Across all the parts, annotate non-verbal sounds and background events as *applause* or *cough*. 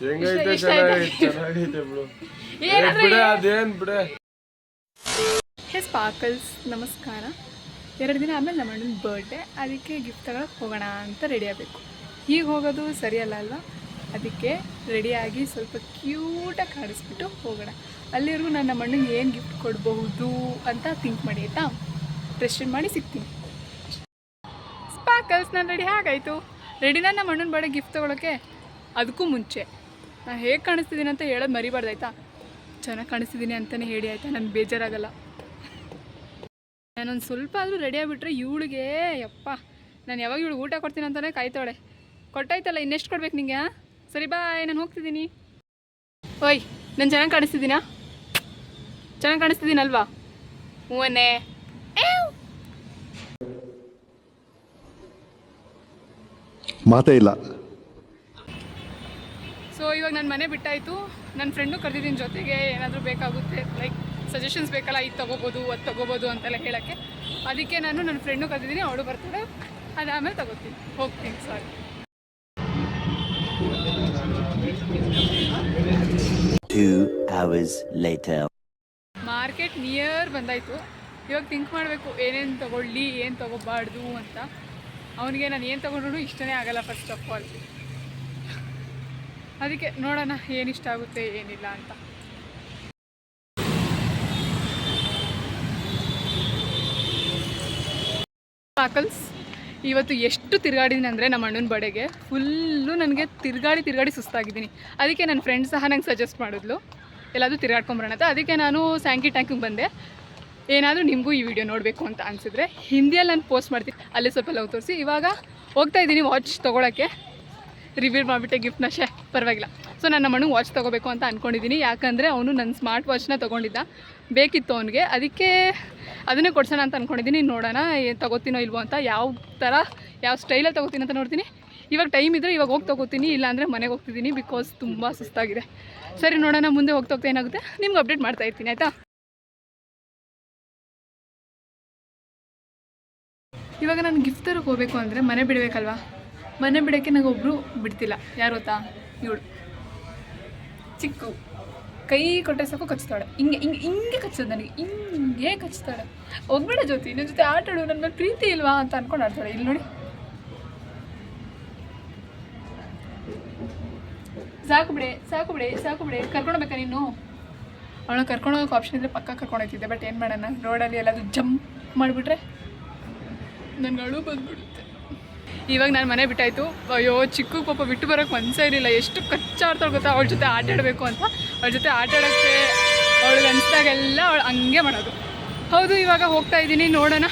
ಹೆಂಗೈತೆ? ಚೆನ್ನಾಗೈತೆ ಬಿಡು ಬಿಡೆ ಅದೇನ್ ಬಿಡೆ. ಹೇ ಸ್ಪಾರ್ಕಲ್ಸ್ ನಮಸ್ಕಾರ. ಎರಡು ದಿನ ಆಮೇಲೆ ನಮ್ಮ ಅಣ್ಣನ ಬರ್ಡೇ ಅದಕ್ಕೆ ಗಿಫ್ಟ್ ತಗೊಳಕ್ಕೆ ಹೋಗೋಣ ಅಂತ ರೆಡಿ ಆಗಬೇಕು. ಈಗ ಹೋಗೋದು ಸರಿಯಲ್ಲ ಅಲ್ವಾ? ಅದಕ್ಕೆ ರೆಡಿಯಾಗಿ ಸ್ವಲ್ಪ ಕ್ಯೂಟಾಗಿ ಕಾಣಿಸ್ಬಿಟ್ಟು ಹೋಗೋಣ. ಅಲ್ಲಿವರೆಗೂ ನಾನು ನಮ್ಮ ಅಣ್ಣಂಗೆ ಏನು ಗಿಫ್ಟ್ ಕೊಡಬಹುದು ಅಂತ ಥಿಂಕ್ ಮಾಡಿ ಆಯಿತಾ? ಪ್ರೆಸ್ಟೆಂಟ್ ಮಾಡಿ ಸಿಗ್ತೀನಿ. ಸ್ಪಾರ್ಕಲ್ಸ್ ನಾನು ರೆಡಿ ಹೇಗಾಯಿತು. ರೆಡಿನ ನಮ್ಮ ಅಣ್ಣನ ಬರ್ಡೇ ಗಿಫ್ಟ್ ತೊಗೊಳಕ್ಕೆ? ಅದಕ್ಕೂ ಮುಂಚೆ. ನಾನು ಹೇಗೆ ಕಾಣಿಸ್ತಿದ್ದೀನಿ ಅಂತ ಹೇಳೋದು ಮರಿಬಾರ್ದಾಯ್ತಾ ಚೆನ್ನಾಗಿ ಕಾಣಿಸ್ತಿದ್ದೀನಿ ಅಂತಲೇ ಹೇಳಿ, ಆಯಿತಾ? ನನಗೆ ಬೇಜಾರಾಗಲ್ಲ. ನಾನೊಂದು ಸ್ವಲ್ಪ ಆದರೂ ರೆಡಿ ಆಗಿಬಿಟ್ರೆ ಇವಳಿಗೆ, ಯಪ್ಪ, ನಾನು ಯಾವಾಗ ಇವಳು ಊಟ ಕೊಡ್ತೀನಿ ಅಂತಲೇ ಕಾಯ್ತಾಳೆ. ಕೊಟ್ಟಾಯ್ತಲ್ಲ, ಇನ್ನೆಷ್ಟು ಕೊಡ್ಬೇಕು ನಿಂಗೆ ಸರಿ, ಬಾಯ್, ನಾನು ಹೋಗ್ತಿದ್ದೀನಿ. ಓಯ್, ನಾನು ಚೆನ್ನಾಗಿ ಕಾಣಿಸ್ತಿದ್ದೀನಾ? ಚೆನ್ನಾಗಿ ಕಾಣಿಸ್ತಿದ್ದೀನಲ್ವಾ? ಹೂವನ್ನೇ. ಮಾತೇ ಇಲ್ಲ. ಇವಾಗ ನನ್ನ ಮನೆ ಬಿಟ್ಟಾಯಿತು. ನನ್ನ ಫ್ರೆಂಡು ಕರೆದಿದ್ದೀನಿ ಜೊತೆಗೆ ಏನಾದರೂ ಬೇಕಾಗುತ್ತೆ ಲೈಕ್ ಸಜೆಷನ್ಸ್ ಬೇಕಲ್ಲ ಇದು ತೊಗೋಬೋದು ಅದು ತೊಗೋಬೋದು ಅಂತೆಲ್ಲ ಹೇಳೋಕ್ಕೆ. ಅದಕ್ಕೆ ನಾನು ನನ್ನ ಫ್ರೆಂಡು ಕರೆದಿದ್ದೀನಿ ಅವಳು ಬರ್ತಾಳೆ. ಅದಾದಮೇಲೆ ತಗೋತೀನಿ. ಹೋಗ್ತೀನಿ ಸಾರಿ. Market near ಬಂದಾಯಿತು. ಇವಾಗ ಥಿಂಕ್ ಮಾಡಬೇಕು ಏನೇನು ತೊಗೊಳ್ಳಿ ಏನು ತೊಗೋಬಾರ್ದು ಅಂತ. ಅವನಿಗೆ ನಾನು ಏನು ತೊಗೊಂಡ್ರು ಇಷ್ಟನೇ ಆಗಲ್ಲ ಫಸ್ಟ್ ಆಫ್ ಆಲ್ ಅದಕ್ಕೆ ನೋಡೋಣ ಏನು ಇಷ್ಟ ಆಗುತ್ತೆ, ಏನಿಲ್ಲ ಅಂತ. ಪಾಕಲ್ಸ್ ಇವತ್ತು ಎಷ್ಟು ತಿರುಗಾಡಿದ್ದೀನಿ ಅಂದರೆ ನಮ್ಮ ಅಣ್ಣನ ಬಡೆಗೆ ಫುಲ್ಲು ನನಗೆ ತಿರುಗಾಡಿ ತಿರುಗಾಡಿ ಸುಸ್ತಾಗಿದ್ದೀನಿ. ಅದಕ್ಕೆ ನನ್ನ ಫ್ರೆಂಡ್ ಸಹ ನಂಗೆ ಸಜೆಸ್ಟ್ ಮಾಡಿದ್ಲು. ಎಲ್ಲಾದರೂ ತಿರುಗಾಡ್ಕೊಂಬರೋಣ ಅಂತ. ಅದಕ್ಕೆ ನಾನು ಸ್ಯಾಂಕಿ ಟ್ಯಾಂಕಿಗೆ ಬಂದೆ. ಏನಾದರೂ ನಿಮಗೂ ಈ ವಿಡಿಯೋ ನೋಡಬೇಕು ಅಂತ ಅನಿಸಿದ್ರೆ ಹಿಂದಿಯಲ್ಲಿ ನಾನು ಪೋಸ್ಟ್ ಮಾಡ್ತೀನಿ. ಅಲ್ಲೇ ಸ್ವಲ್ಪ ಲವ್ ತೋರಿಸಿ. ಇವಾಗ ಹೋಗ್ತಾ ಇದ್ದೀನಿ ವಾಚ್ ತೊಗೊಳಕ್ಕೆ. ರಿವ್ಯೂ ಮಾಡಿಬಿಟ್ಟೆ ಗಿಫ್ಟ್ನ ಶೇ ಪರವಾಗಿಲ್ಲ. ಸೊ ನನ್ನ ಮಣ್ಣು ವಾಚ್ ತೊಗೋಬೇಕು ಅಂತ ಅಂದ್ಕೊಂಡಿದ್ದೀನಿ ಯಾಕಂದರೆ ಅವನು ನನ್ನ ಸ್ಮಾರ್ಟ್ ವಾಚ್ನ ತೊಗೊಂಡಿದ್ದ. ಬೇಕಿತ್ತು ಅವನಿಗೆ. ಅದಕ್ಕೆ ಅದನ್ನೇ ಕೊಡ್ಸೋಣ ಅಂತ ಅಂದ್ಕೊಂಡಿದ್ದೀನಿ ನೋಡೋಣ, ಏನು ತೊಗೋತೀನೋ ಇಲ್ವೋ ಅಂತ. ಯಾವ ಥರ ಯಾವ ಸ್ಟೈಲಲ್ಲಿ ತೊಗೋತೀನಿ ಅಂತ ನೋಡ್ತೀನಿ. ಇವಾಗ ಟೈಮ್ ಇದ್ದರೆ ಇವಾಗ ಹೋಗಿ ತೊಗೋತೀನಿ. ಇಲ್ಲಾಂದರೆ ಮನೆಗೆ ಹೋಗ್ತಿದ್ದೀನಿ ಬಿಕಾಸ್ ತುಂಬ ಸುಸ್ತಾಗಿದೆ. ಸರಿ, ನೋಡೋಣ. ಮುಂದೆ ಹೋಗ್ತಾ ಏನಾಗುತ್ತೆ? ನಿಮ್ಗೆ ಅಪ್ಡೇಟ್ ಮಾಡ್ತಾ ಇರ್ತೀನಿ, ಆಯಿತಾ? ಇವಾಗ ನಾನು ಗಿಫ್ಟ್ ತರಕ್ಕೆ ಹೋಗಬೇಕು ಅಂದರೆ ಮನೆ ಬಿಡಬೇಕಲ್ವಾ? ಮನೆ ಬಿಡೋಕ್ಕೆ ನಂಗೆ ಒಬ್ಬರು ಬಿಡ್ತಿಲ್ಲ. ಯಾರು ಗೊತ್ತಾ? ಇವಳು. ಚಿಕ್ಕು. ಕೈ ಕೊಟ್ಟರೆ ಸಾಕು ಕಚ್ತಾಳೆ. ಹಿಂಗೆ ಹಿಂಗೆ ಹಿಂಗೆ ಕಚ್ಚೋದು ನನಗೆ. ಹಿಂಗೆ ಕಚ್ತಾಳೆ. ಹೋಗ್ಬೇಡ ಜೊತೆ, ನನ್ನ ಜೊತೆ ಆಟಾಡು ನನ್ನ ಪ್ರೀತಿ ಇಲ್ವಾ ಅಂತ ಅನ್ಕೊಂಡು ಆಡ್ತಾಳೆ. ಇಲ್ಲಿ ನೋಡಿ. ಸಾಕು ಬಿಡೆ ಸಾಕು ಬಿಡೆ ಸಾಕು ಬಿಡೆ. ಕರ್ಕೊಂಡೋಗ್ಬೇಕಾ ನೀನು? ಅವಳನ್ನ ಕರ್ಕೊಂಡು ಹೋಗೋಕೆ ಆಪ್ಷನ್ ಇದ್ದರೆ ಪಕ್ಕ ಕರ್ಕೊಂಡೋಗ್ತಿದ್ದೆ ಬಟ್ ಏನು ಮಾಡೋಣ? ರೋಡಲ್ಲಿ ಎಲ್ಲಾದರೂ ಜಂಪ್ ಮಾಡಿಬಿಟ್ರೆ ಅಳು ಬಂದ್ಬಿಡುತ್ತೆ. ಇವಾಗ ನಾನು ಮನೆ ಬಿಟ್ಟಾಯ್ತು. ಅಯ್ಯೋ, ಚಿಕ್ಕ ಪಾಪ ಬಿಟ್ಟು ಬರೋಕ್ಕೆ ಮನಸ್ಸೇ ಇರಲಿಲ್ಲ. ಎಷ್ಟು ಕಚ್ಚಾಡ್ತಾಳೆ ಗೊತ್ತಾ? ಅವಳ ಜೊತೆ ಆಟ ಆಡಬೇಕು ಅಂತ. ಅವಳ ಜೊತೆ ಆಟ ಆಡೋಕ್ಕೆ ಅವಳಿಗೆ ಅನಿಸ್ದಾಗೆಲ್ಲ ಅವಳು ಹಂಗೆ ಮಾಡೋದು. ಹೌದು, ಇವಾಗ ಹೋಗ್ತಾ ಇದ್ದೀನಿ. ನೋಡೋಣ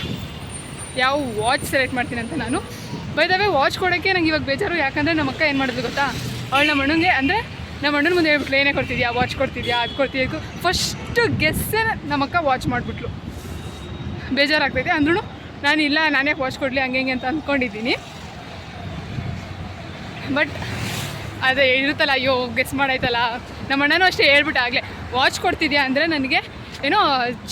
ಯಾವ ವಾಚ್ ಸೆಲೆಕ್ಟ್ ಮಾಡ್ತೀನಿ ಅಂತ ನಾನು. ಬೈದವೇ ವಾಚ್ ಕೊಡೋಕ್ಕೆ ನಂಗೆ ಇವಾಗ ಬೇಜಾರು. ಯಾಕಂದರೆ ನಮ್ಮ ಅಕ್ಕ ಏನು ಮಾಡಿದ್ಲು ಗೊತ್ತಾ? ಅವಳು ನಮ್ಮ ಅಣ್ಣಂಗೆ, ಅಂದರೆ ನಮ್ಮ ಅಣ್ಣನ ಮುಂದೆ ಹೇಳ್ಬಿಟ್ಲು, ಏನೇ ಕೊಡ್ತಿದ್ಯಾ? ವಾಚ್ ಕೊಡ್ತಿದ್ಯಾ? ಅದು ಕೊಡ್ತಿದ್ಯಾ? ಫಸ್ಟ್ ಗೆಸ್ಸೇ ನಮ್ಮಕ್ಕ ವಾಚ್ ಮಾಡಿಬಿಟ್ಲು. ಬೇಜಾರಾಗ್ತೈತೆ ಅಂದ್ರೂ ನಾನು ಇಲ್ಲ, ನಾನೇ ವಾಚ್ ಕೊಡಲಿ, ಹಂಗೆ ಹಿಂಗೆ ಅಂತ ಅಂದ್ಕೊಂಡಿದ್ದೀನಿ. ಬಟ್ ಅದೇ ಹೇಳಿರುತ್ತಲ್ಲ ಅಯ್ಯೋ ಗೆಸ್ ಮಾಡಾಯ್ತಲ್ಲ. ನಮ್ಮ ಅಣ್ಣನೂ ಅಷ್ಟೇ ಹೇಳ್ಬಿಟ್ಟು ಆಗಲೇ ವಾಚ್ ಕೊಡ್ತಿದ್ಯಾ? ಅಂದರೆ ನನಗೆ ಏನೋ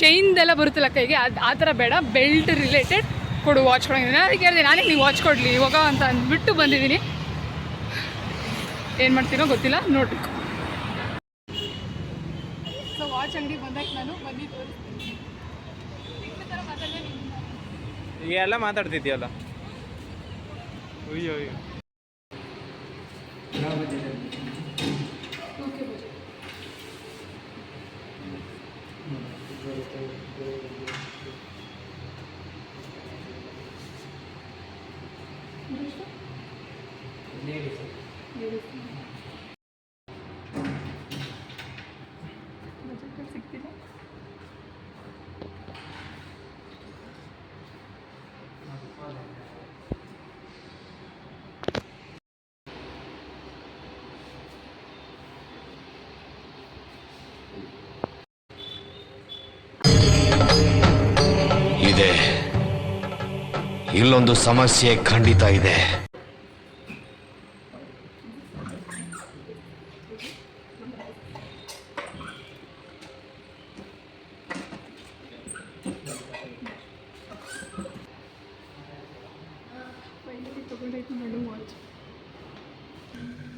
ಚೈನ್ದೆಲ್ಲ ಬರುತ್ತಲ್ಲ ಕೈಗೆ, ಅದು ಆ ಥರ ಬೇಡ ಬೆಲ್ಟ್ ರಿಲೇಟೆಡ್ ಕೊಡು ವಾಚ್ ಕೊಡೋಂಗಿಲ್ಲ. ಅದಕ್ಕೆ ಹೇಳಿದೆ, ನಾನೇ ನೀವು ವಾಚ್ ಕೊಡಲಿ, ಇವಾಗ ಅಂತ ಅಂದ್ಬಿಟ್ಟು ಬಂದಿದ್ದೀನಿ. ಏನು ಮಾಡ್ತೀನೋ ಗೊತ್ತಿಲ್ಲ, ನೋಡಬೇಕು. ಸೊ ವಾಚ್ ಅಂಗಡಿ ಬಂದಾಗ ನಾನು ಬಂದು ಎಲ್ಲ ಮಾತಾಡ್ತಿದ್ಯಲ್ಲ? ಅಯ್ಯೋ ಅಯ್ಯೋ. ಇಲ್ಲೊಂದು ಸಮಸ್ಯೆ ಖಂಡಿತ ಇದೆ.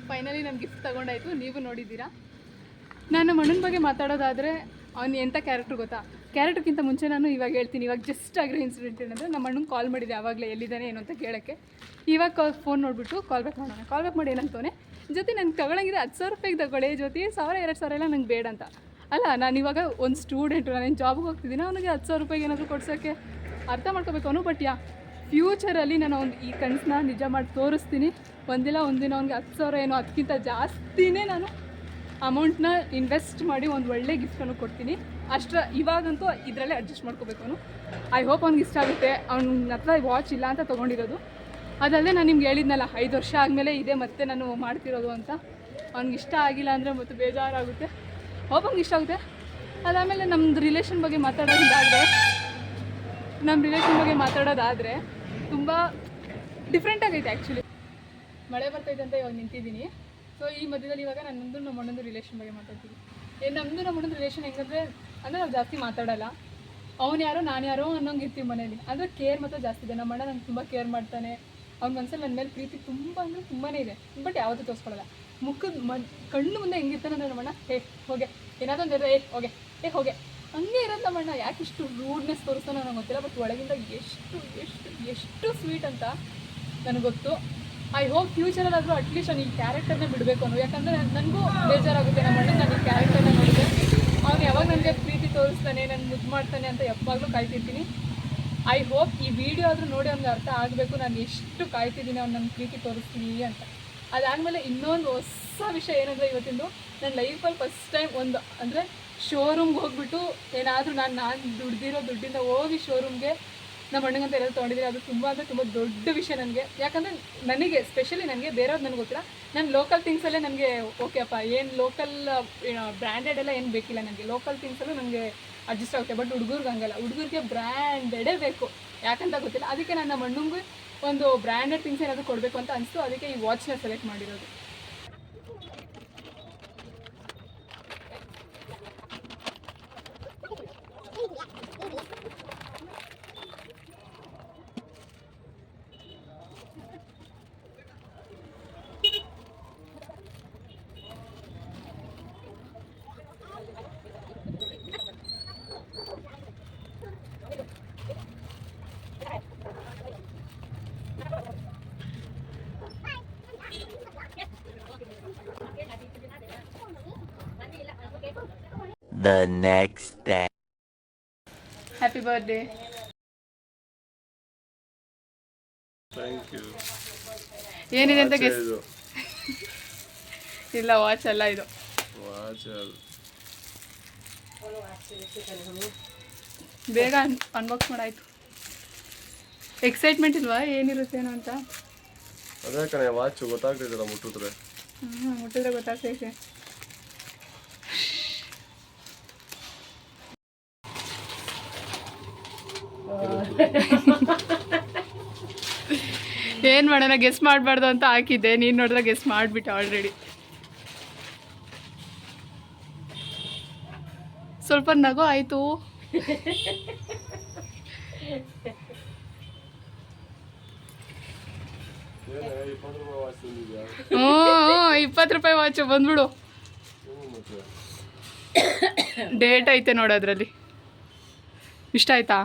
ಫೈನಲಿ ನಮ್ಮ ಗಿಫ್ಟ್ ತಗೊಂಡಾಯ್ತು, ನೀವು ನೋಡಿದ್ದೀರಾ? ನಾನು ಮಣ್ಣನ ಬಗ್ಗೆ ಮಾತಾಡೋದಾದ್ರೆ, ಅವ್ನು ಎಂಥ ಕ್ಯಾರೆಕ್ಟ್ರ್ ಗೊತ್ತಾ? ಕ್ಯಾರೆಕ್ಟ್ರ್ಗಿಂತ ಮುಂಚೆ ನಾನು ಇವಾಗ ಹೇಳ್ತೀನಿ, ಇವಾಗ ಜಸ್ಟ್ ಆಗಿರೋ ಇನ್ಸಿಡೆಂಟ್ ಏನಂದರೆ ನಮ್ಮ ಕಾಲ್ ಮಾಡಿದೆ, ಆವಾಗಲೇ ಎಲ್ಲಿದ್ದಾನೆ ಏನು ಅಂತ ಕೇಳೋಕ್ಕೆ. ಇವಾಗ ಕಾಲ್ ಫೋನ್ ನೋಡಿಬಿಟ್ಟು ಕಾಲ್ ಬ್ಯಾಕ್ ಮಾಡೋಣ ಕಾಲ್ ಬ್ಯಾಕ್ ಮಾಡಿ ಏನಂತವನೆ ಜೊತೆ ನನಗೆ ತಗೊಳಂಗಿದ್ರೆ ಹತ್ತು ಸಾವಿರ ರೂಪಾಯಿಗೆ ತಗೊಳ್ಳಿ ಜೊತೆ ಸಾವಿರ, ಎರಡು ಸಾವಿರ ಎಲ್ಲ ನಂಗೆ ಬೇಡ ಅಂತ. ಅಲ್ಲ, ನಾನು ಇವಾಗ ಒಂದು ಸ್ಟೂಡೆಂಟು ನಾನೇನು ಜಾಬ್ಗೆ ಹೋಗ್ತಿದ್ದೀನಿ, ಅವನಿಗೆ ಹತ್ತು ಸಾವಿರ ರೂಪಾಯಿಗೆ ಏನಾದರೂ ಕೊಡ್ಸೋಕ್ಕೆ? ಅರ್ಥ ಮಾಡ್ಕೋಬೇಕು ಅವನು ಬಟ್ ಯಾ ಫ್ಯೂಚರಲ್ಲಿ ನಾನು ಅವ್ನು ಈ ಕನಸನ್ನ ನಿಜ ಮಾಡಿ ತೋರಿಸ್ತೀನಿ. ಒಂದಿಲ್ಲ, ಒಂದಿನ ಅವ್ನಿಗೆ ಹತ್ತು ಸಾವಿರ ಏನೋ ಅದಕ್ಕಿಂತ ಜಾಸ್ತಿನೇ ನಾನು ಅಮೌಂಟ್ನ ಇನ್ವೆಸ್ಟ್ ಮಾಡಿ ಒಂದು ಒಳ್ಳೆ ಗಿಫ್ಟನ್ನು ಕೊಡ್ತೀನಿ. ಅಷ್ಟರ ಇವಾಗಂತೂ ಇದರಲ್ಲೇ ಅಡ್ಜಸ್ಟ್ ಮಾಡ್ಕೋಬೇಕು ಅವನು. ಐ ಹೋಪ್ ಅವ್ನಿಗೆ ಇಷ್ಟ ಆಗುತ್ತೆ. ಅವ್ನ ಹತ್ರ ವಾಚ್ ಇಲ್ಲ ಅಂತ ತೊಗೊಂಡಿರೋದು. ಅದಲ್ಲದೆ ನಾನು ನಿಮ್ಗೆ ಹೇಳಿದ್ನಲ್ಲ, ಐದು ವರ್ಷ ಆದಮೇಲೆ ಇದೆ ಮತ್ತೆ ನಾನು ಮಾಡ್ತಿರೋದು ಅಂತ. ಅವ್ನಿಗೆ ಇಷ್ಟ ಆಗಿಲ್ಲ ಅಂದರೆ ಮತ್ತೆ ಬೇಜಾರಾಗುತ್ತೆ. ಹೋಪ್ ಅವ್ನಿಗೆ ಇಷ್ಟ ಆಗುತ್ತೆ. ಅದಾದಮೇಲೆ ನಮ್ಮದು ರಿಲೇಷನ್ ಬಗ್ಗೆ ಮಾತಾಡೋದಾದರೆ ನಮ್ಮ ರಿಲೇಷನ್ ಬಗ್ಗೆ ಮಾತಾಡೋದಾದರೆ ತುಂಬ ಡಿಫ್ರೆಂಟ್ ಆಗೈತೆ ಆ್ಯಕ್ಚುಲಿ ಮಳೆ ಬರ್ತೈತೆ ಅಂತ ಇವಾಗ ನಿಂತಿದ್ದೀನಿ. ಸೊ ಈ ಮಧ್ಯದಲ್ಲಿ ಇವಾಗ ನಾನು ಮುಂದೂ ನಮ್ಮ ಅಣ್ಣಂದು ರಿಲೇಷನ್ ಬಗ್ಗೆ ಮಾತಾಡ್ತೀನಿ ನಮ್ಮದು ನಮ್ಮ ರಿಲೇಷನ್ ಹೆಂಗಂದ್ರೆ, ಅಂದರೆ ನಾವು ಜಾಸ್ತಿ ಮಾತಾಡಲ್ಲ. ಅವ್ನು ಯಾರೋ, ನಾನು ಯಾರೋ ಅನ್ನೋಂಗೆ ಇರ್ತೀವಿ ಮನೇಲಿ. ಅಂದರೆ ಕೇರ್ ಮಾತ್ರ ಜಾಸ್ತಿ ಇದೆ. ನಮ್ಮ ಅಣ್ಣ ನಂಗೆ ತುಂಬ ಕೇರ್ ಮಾಡ್ತಾನೆ. ಅವ್ನ ಮನಸ್ಸಲ್ಲಿ ನನ್ನ ಮೇಲೆ ಪ್ರೀತಿ ತುಂಬ ಅಂದರೆ ತುಂಬಾ ಇದೆ. ಬಟ್ ಯಾವತ್ತೂ ತೋರಿಸ್ಕೊಳ್ಳಲ್ಲ ಮುಖದ ಮ, ಕಣ್ಣು ಮುಂದೆ ಹೆಂಗಿರ್ತಾನೆ ಅಂದರೆ ನಮ್ಮಣ್ಣ, ಹೇ, ಹೋಗೆ. ಏನಾದರೂ ಒಂದು ಏ, ಹೋಗೆ. ಏ, ಹೋಗೆ. ಹಂಗೆ ಇರೋದು ನಮ್ಮಣ್ಣ. ಯಾಕೆ ಇಷ್ಟು ರೂಡ್ನೆಸ್ ತೋರಿಸ್ತಾನೋ ನನಗೆ ಗೊತ್ತಿಲ್ಲ. ಬಟ್ ಒಳಗಿಂದ ಎಷ್ಟು ಎಷ್ಟು ಎಷ್ಟು ಸ್ವೀಟ್ ಅಂತ ನನಗೆ ಗೊತ್ತು. ಐ ಹೋಪ್ ಫ್ಯೂಚರಲ್ಲಾದರೂ ಅಟ್ಲೀಸ್ಟ್ ನಾನು ಈ ಕ್ಯಾರೆಕ್ಟರ್ನ ಬಿಡಬೇಕು ಅನ್ನೋ, ಯಾಕಂದರೆ ನನಗೂ ಬೇಜಾರಾಗುತ್ತೆ, ನಮ್ಮ ಅಣ್ಣ ನಾನು ಈ ಕ್ಯಾರೆಕ್ಟರ್ನ ನೋಡಿದೆ ಅವ್ನು ಯಾವಾಗ ನನಗೆ ಪ್ರೀತಿ ತೋರಿಸ್ತಾನೆ ನಾನು ಮುದ್ದು ಮಾಡ್ತಾನೆ ಅಂತ ಯಾವಾಗಲೂ ಕಾಯ್ತಿರ್ತೀನಿ. ಐ ಹೋಪ್ ಈ ವಿಡಿಯೋ ಆದರೂ ನೋಡಿ ಅವ್ನಿಗೆ ಅರ್ಥ ಆಗಬೇಕು, ನಾನು ಎಷ್ಟು ಕಾಯ್ತಿದ್ದೀನಿ ಅವ್ನು ನನ್ನ ಪ್ರೀತಿ ತೋರಿಸ್ತೀನಿ ಅಂತ. ಅದಾದಮೇಲೆ ಇನ್ನೊಂದು ಹೊಸ ವಿಷಯ ಏನಂದರೆ ಇವತ್ತಿಂದು ನನ್ನ ಲೈಫಲ್ಲಿ ಫಸ್ಟ್ ಟೈಮ್ ಒಂದು, ಅಂದರೆ ಶೋರೂಮ್ಗೆ ಹೋಗ್ಬಿಟ್ಟು ಏನಾದರೂ ನಾನು ನಾನು ದುಡ್ದಿರೋ ದುಡ್ಡಿಂದ ಹೋಗಿ ಶೋರೂಮ್ಗೆ ನಮ್ಮ ಅಣ್ಣಗಂತ ಎಲ್ಲ ತೊಗೊಂಡಿದ್ದೀನಿ ಅದು ತುಂಬ ಅಂದರೆ ತುಂಬ ದೊಡ್ಡ ವಿಷಯ ನನಗೆ. ಯಾಕಂದರೆ ನನಗೆ ಸ್ಪೆಷಲಿ ನನಗೆ ಬೇರೆಯವ್ರು ನನಗೆ ಗೊತ್ತಿಲ್ಲ. ನಾನು ಲೋಕಲ್ ಥಿಂಗ್ಸಲ್ಲೇ ನನಗೆ ಓಕೆ ಅಪ್ಪ, ಏನು ಲೋಕಲ್ ಬ್ರ್ಯಾಂಡೆಡ್ ಎಲ್ಲ ಏನು ಬೇಕಿಲ್ಲ ನನಗೆ. ಲೋಕಲ್ ಥಿಂಗ್ಸಲ್ಲೂ ನನಗೆ ಅಡ್ಜಸ್ಟ್ ಆಗುತ್ತೆ. ಬಟ್ ಹುಡುಗರ್ಗೆ ಹಂಗಲ್ಲ. ಹುಡುಗರಿಗೆ ಬ್ರ್ಯಾಂಡೆಡೇ ಬೇಕು. ಯಾಕಂತ ಗೊತ್ತಿಲ್ಲ. ಅದಕ್ಕೆ ನಾನು ನಮ್ಮ ಒಂದು ಬ್ರ್ಯಾಂಡೆಡ್ ಥಿಂಗ್ಸ್ ಏನಾದರೂ ಕೊಡಬೇಕು ಅಂತ ಅನಿಸ್ತು. ಅದಕ್ಕೆ ಈ ವಾಚ್ನ ಸೆಲೆಕ್ಟ್ ಮಾಡಿರೋದು. The next day. Happy birthday. Thank you ಏನಿದೆ ಅಂತ ಗೆಸ್ ಇದು *laughs* ಇಲ್ಲ ವಾಚ್ ಅಲ್ಲ ಇದು. ವಾಚ್ ಬೇಗ ಅನ್ಬಾಕ್ಸ್ ಮಾಡಾಯ್ತು. ಎಕ್ಸೈಟ್ಮೆಂಟ್ ಇಲ್ವಾ? ಏನಿರುತ್ತೇನೋ ಅಂತ? ಅದೇ ಕಣೆ ವಾಚ್ ಗೊತ್ತಾಗ್ತಿದ್ದೀರ ಮುಟ್ಟಿದ್ರೆ ಹ್ಞೂ ಮುಟ್ಟಿದ್ರೆ ಗೊತ್ತಾಗ್ತೈತೆ. ಏನು ಮಾಡೋಣ ಗೆಸ್ ಮಾಡಬಾರ್ದು ಅಂತ ಹಾಕಿದ್ದೆ. ನೀನು ನೋಡಿದ್ರೆ ಗೆಸ್ ಮಾಡಿಬಿಟ್ಟೆ ಆಲ್ರೆಡಿ ಸ್ವಲ್ಪ ನಗು ಆಯಿತು. ಹ್ಞೂ ಇಪ್ಪತ್ತು ರೂಪಾಯಿ ವಾಚು ಬಂದ್ಬಿಡು. ಡೇಟ್ ಐತೆ ನೋಡೋದ್ರಲ್ಲಿ ಇಷ್ಟ ಆಯ್ತಾ?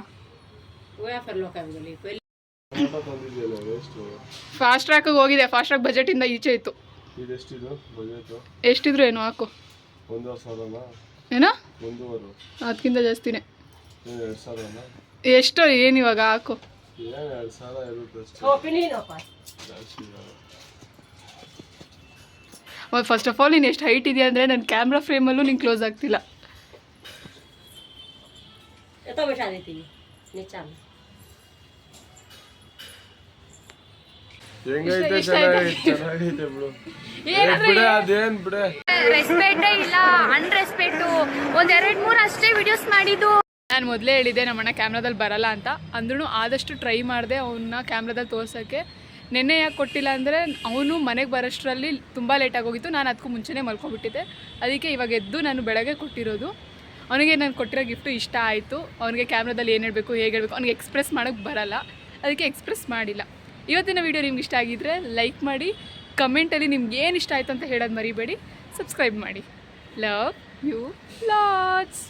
ಫಾಸ್ಟ್ ಟ್ರ್ಯಾಕ್ ಹೋಗಿದೆ. ಫಾಸ್ಟ್ ಟ್ರ್ಯಾಕ್ ಬಜೆಟ್ ಇಂದ ಈಚೆ ಇತ್ತು. ಎಷ್ಟಿದ್ರು ಏನು? ಹಾಕು. ಏನೋ? ಅದಕ್ಕಿಂತ ಜಾಸ್ತಿನೇ. ಎಷ್ಟು ಏನು ಇವಾಗ? ಹಾಕು. ಫಸ್ಟ್ ಆಫ್ ಆಲ್ ನೀನು ಎಷ್ಟು ಹೈಟ್ ಇದೆಯಾ ಅಂದರೆ ನನ್ನ ಕ್ಯಾಮ್ರಾ ಫ್ರೇಮಲ್ಲೂ ನೀನು ಕ್ಲೋಸ್ ಆಗ್ತಿಲ್ಲ. ಹೆಂಗೈತೆ? ಚೆನ್ನಾಗೈತೆ ಚೆನ್ನಾಗೈತೆ ಬಿಡು ಏ, ಅದೇನ್ ಬಿಡೆ. ರೆಸ್ಪೆಕ್ಟೇ ಇಲ್ಲ ಅನ್ರೆಸ್ಪೆಕ್ಟು ಒಂದ್ ಎರಡ್ ಮೂರು ಅಷ್ಟೇ ವಿಡಿಯೋಸ್ ಮಾಡಿದ್ದು. ನಾನು ಮೊದಲೇ ಹೇಳಿದ್ದೆ ನಮ್ಮಣ್ಣ ಕ್ಯಾಮ್ರಾದಲ್ಲಿ ಬರಲ್ಲ ಅಂತ. ಅಂದ್ರೂ ಆದಷ್ಟು ಟ್ರೈ ಮಾಡಿದೆ ಅವನ್ನ ಕ್ಯಾಮ್ರಾದಲ್ಲಿ ತೋರ್ಸೋಕ್ಕೆ ನೆನ್ನೆ ಯಾಕೆ ಕೊಟ್ಟಿಲ್ಲ ಅಂದರೆ ಅವನು ಮನೆಗೆ ಬರೋಷ್ಟರಲ್ಲಿ ತುಂಬ ಲೇಟಾಗಿ ಹೋಗಿತ್ತು ನಾನು ಅದಕ್ಕೂ ಮುಂಚೆನೇ ಮಲ್ಕೊಬಿಟ್ಟಿದ್ದೆ. ಅದಕ್ಕೆ ಇವಾಗ ಎದ್ದು ನಾನು ಬೆಳಗ್ಗೆ ಕೊಟ್ಟಿರೋದು. ಅವನಿಗೆ ನಾನು ಕೊಟ್ಟಿರೋ ಗಿಫ್ಟು ಇಷ್ಟ ಆಯಿತು. ಅವನಿಗೆ ಕ್ಯಾಮ್ರಾದಲ್ಲಿ ಏನು ಹೇಳಬೇಕು ಹೇಗೆ ಹೇಳಬೇಕು ಅವ್ನಿಗೆ ಎಕ್ಸ್ಪ್ರೆಸ್ ಮಾಡೋಕ್ಕೆ ಬರಲ್ಲ. ಅದಕ್ಕೆ ಎಕ್ಸ್ಪ್ರೆಸ್ ಮಾಡಿಲ್ಲ. ಇವತ್ತಿನ ವಿಡಿಯೋ ನಿಮ್ಗೆ ಇಷ್ಟ ಆಗಿದ್ರೆ ಲೈಕ್ ಮಾಡಿ ಕಮೆಂಟಲ್ಲಿ ನಿಮ್ಗೆ ಏನು ಇಷ್ಟ ಆಯಿತು ಅಂತ ಹೇಳೋದು ಮರಿಬೇಡಿ. ಸಬ್ಸ್ಕ್ರೈಬ್ ಮಾಡಿ. Love you lots